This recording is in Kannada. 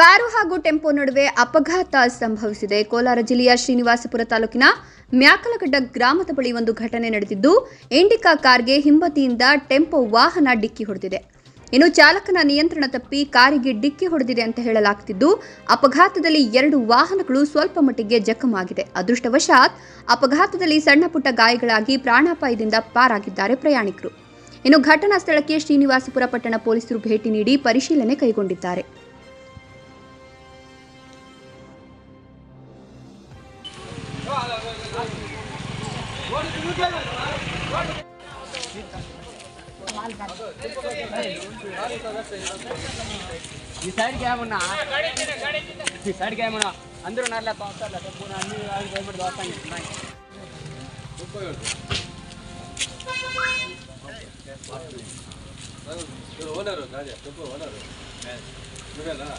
ಕಾರು ಹಾಗೂ ಟೆಂಪೋ ನಡುವೆ ಅಪಘಾತ ಸಂಭವಿಸಿದೆ. ಕೋಲಾರ ಜಿಲ್ಲೆಯ ಶ್ರೀನಿವಾಸಪುರ ತಾಲೂಕಿನ ಮ್ಯಾಕಲಗಡ್ಡ ಗ್ರಾಮದ ಬಳಿ ಒಂದು ಘಟನೆ ನಡೆದಿದ್ದು, ಇಂಡಿಕಾ ಕಾರ್ಗೆ ಹಿಂಬದಿಯಿಂದ ಟೆಂಪೋ ವಾಹನ ಡಿಕ್ಕಿ ಹೊಡೆದಿದೆ. ಇನ್ನು ಚಾಲಕನ ನಿಯಂತ್ರಣ ತಪ್ಪಿ ಕಾರಿಗೆ ಡಿಕ್ಕಿ ಹೊಡೆದಿದೆ ಅಂತ ಹೇಳಲಾಗ್ತಿದ್ದು, ಅಪಘಾತದಲ್ಲಿ ಎರಡು ವಾಹನಗಳು ಸ್ವಲ್ಪ ಮಟ್ಟಿಗೆ ಜಖಮಾಗಿದೆ. ಅದೃಷ್ಟವಶಾತ್, ಅಪಘಾತದಲ್ಲಿ ಸಣ್ಣ ಪುಟ್ಟ ಗಾಯಗಳಾಗಿ ಪ್ರಾಣಾಪಾಯದಿಂದ ಪಾರಾಗಿದ್ದಾರೆ ಪ್ರಯಾಣಿಕರು. ಇನ್ನು ಘಟನಾ ಸ್ಥಳಕ್ಕೆ ಶ್ರೀನಿವಾಸಪುರ ಪಟ್ಟಣ ಪೊಲೀಸರು ಭೇಟಿ ನೀಡಿ ಪರಿಶೀಲನೆ ಕೈಗೊಂಡಿದ್ದಾರೆ. ఈ సైడ్కి ఏమన్నా ఈ సైడ్కి ఏమన్నా అందరూ నల్ల తోస్తారులే తప్పు అన్ని భయపడి దోస్తాను ఓనరు రాజా చెప్పు ఓనరు నువ్వేనా